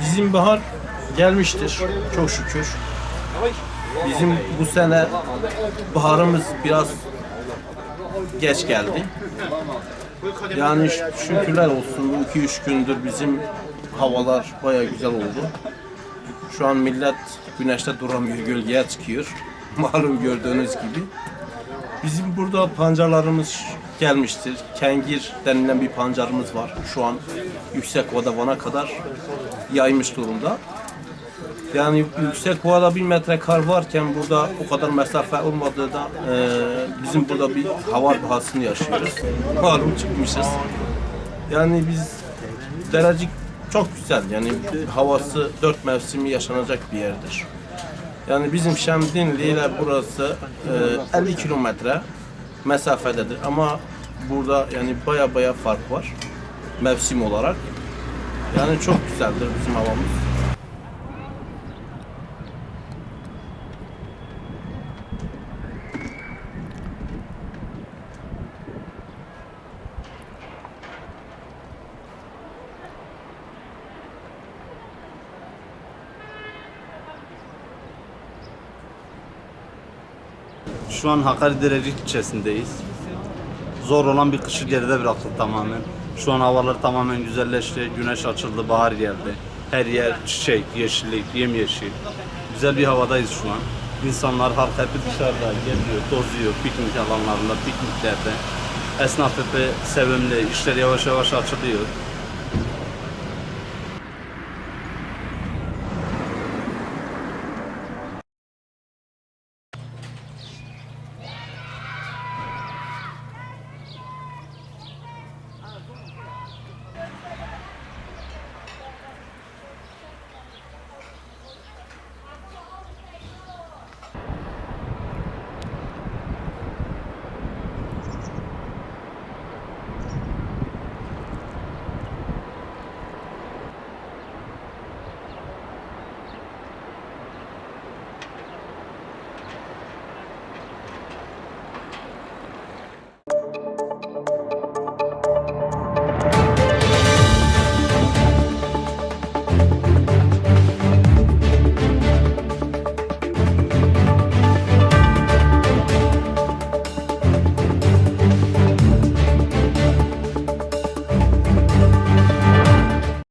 Bizim bahar gelmiştir çok şükür. Bizim bu sene baharımız biraz geç geldi. Yani şükürler olsun bu 2-3 gündür bizim havalar baya güzel oldu. Şu an millet güneşte duramıyor, gölgeye çıkıyor. Malum gördüğünüz gibi. Bizim burada pancarlarımız gelmiştir. Kengir denilen bir pancarımız var. Şu an yüksek Vadavana kadar yaymış durumda. Yani yüksek ovada bir metre kar varken burada o kadar mesafe olmadığı da e, bizim burada bir hava bahasını yaşıyoruz. Malum çıkmışız. Yani biz Derecik çok güzel. Yani havası dört mevsimi yaşanacak bir yerdir. Yani bizim Şemdinli ile burası e, 50 kilometre mesafededir ama burada yani baya baya fark var mevsim olarak. Yani çok güzeldir bizim havamız. Şu an Hakkari ilçesindeyiz. Zor olan bir kışı geride bıraktık tamamen. Şu an havalar tamamen güzelleşti. Güneş açıldı, bahar geldi. Her yer çiçek, yeşillik, yemyeşil. Güzel bir havadayız şu an. İnsanlar halk hep dışarıda geziyor, tozuyor, piknik alanlarında, pikniklerde. Esnaf hep sevimli, işler yavaş yavaş açılıyor.